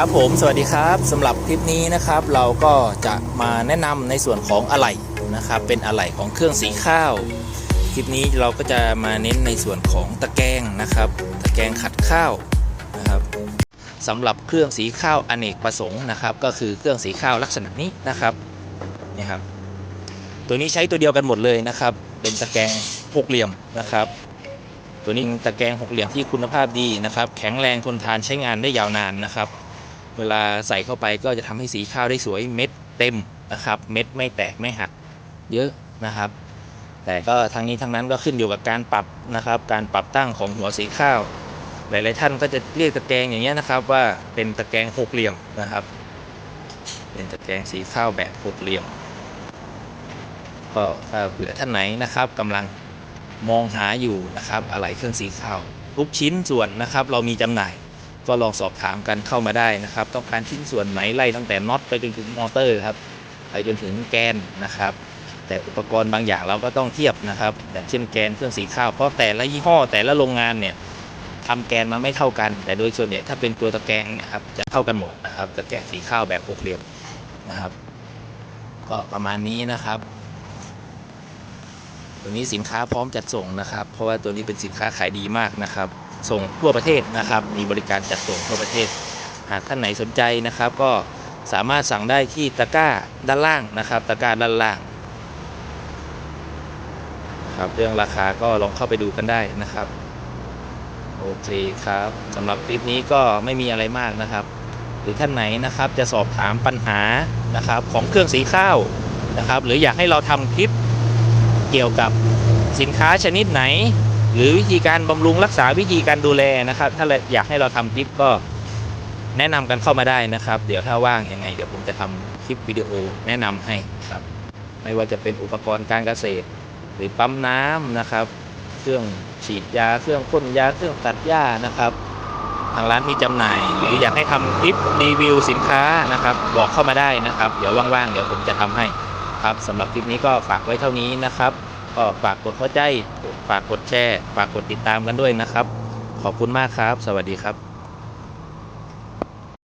ครับผมสวัสดีครับสำหรับคลิปนี้นะครับ เราก็จะมาแนะนำในส่วนของอะไหล่นะครับ เป็นอะไหล่ของเครื่องสีข้าว คลิปนี้เราก็จะมาเน้นในส่วนของตะแกรงนะครับ ตะแกรงขัดข้าวนะครับสำหรับเครื่องสีข้าวอเนกประสงค์นะครับ ก็คือเครื่องสีข้าวลักษณะนี้นะครับนี่ครับ ตัวนี้ใช้ตัวเดียวกันหมดเลยนะครับ เป็นตะแกรงหกเหลี่ยมนะครับตัวนี้ตะแกรงหกเหลี่ยมที่คุณภาพดีนะครับ แข็งแรงทนทานใช้งานได้ยาวนานนะครับ เวลาใส่เข้าไปก็จะทำให้สีข้าวได้สวยเม็ดเต็มนะครับ เม็ดไม่แตกไม่หักเยอะนะครับ แต่ก็ทั้งนี้ทั้งนั้นก็ขึ้นอยู่กับการปรับนะครับ การปรับตั้งของหัวสีข้าว หลาย ๆ ท่านก็จะเรียกตะแกรงอย่างเงี้ยนะครับ ว่าเป็นตะแกรงหกเหลี่ยมนะครับ เป็นตะแกรงสีข้าวแบบหกเหลี่ยมก็ถ้าเผื่อท่านไหนนะครับกำลังมองหาอยู่นะครับ อะไรเครื่องสีข้าวทุกชิ้นส่วนนะครับ เรามีจำหน่าย ก็ลองสอบถามกันเข้ามาได้นะครับ ต้องการชิ้นส่วนไหนไล่ตั้งแต่น็อตไปจนถึงมอเตอร์ครับไปจนถึงแกนนะครับ แต่อุปกรณ์บางอย่างเราก็ต้องเทียบนะครับอย่างเช่นแกนเครื่องสีข้าวเพราะแต่ละยี่ห้อแต่ละโรงงานเนี่ยทำแกนมันไม่เท่ากัน แต่โดยส่วนใหญ่ถ้าเป็นตัวตะแกรงนะครับจะเท่ากันหมดนะครับตะแกรงสีข้าวแบบหกเหลี่ยมนะครับ ก็ประมาณนี้นะครับ ตัวนี้สินค้าพร้อมจัดส่งนะครับ เพราะว่าตัวนี้เป็นสินค้าขายดีมากนะครับ ส่งทั่วประเทศนะครับ มีบริการจัดส่งทั่วประเทศ หากท่านไหนสนใจนะครับ ก็สามารถสั่งได้ที่ตะกร้าด้านล่างนะครับ ตะกร้าด้านล่างครับเรื่องราคาก็ลองเข้าไปดูกันได้นะครับโอเคครับสำหรับคลิปนี้ก็ไม่มีอะไรมากนะครับ หรือท่านไหนนะครับจะสอบถามปัญหานะครับของเครื่องสีข้าวนะครับ หรืออยากให้เราทำคลิปเกี่ยวกับสินค้าชนิดไหน หรือวิธีการบำรุงรักษาวิธีการดูแลนะครับ ถ้าอยากให้เราทำคลิปก็แนะนำกันเข้ามาได้นะครับ เดี๋ยวถ้าว่างยังไง เดี๋ยวผมจะทำคลิปวิดีโอแนะนำให้ครับ ไม่ว่าจะเป็นอุปกรณ์การเกษตร หรือปั๊มน้ำนะครับ เครื่องฉีดยาเครื่องพ่นยาเครื่องตัดหญ้านะครับ ทางร้านมีจำหน่าย หรืออยากให้ทำคลิปรีวิวสินค้านะครับ บอกเข้ามาได้นะครับ เดี๋ยวว่างๆเดี๋ยวผมจะทำให้ครับสำหรับคลิปนี้ก็ฝากไว้เท่านี้นะครับ ก็ฝากกดเข้าใจ ฝากกดแชร์ ฝากกดติดตามกันด้วยนะครับ ขอบคุณมากครับ สวัสดีครับ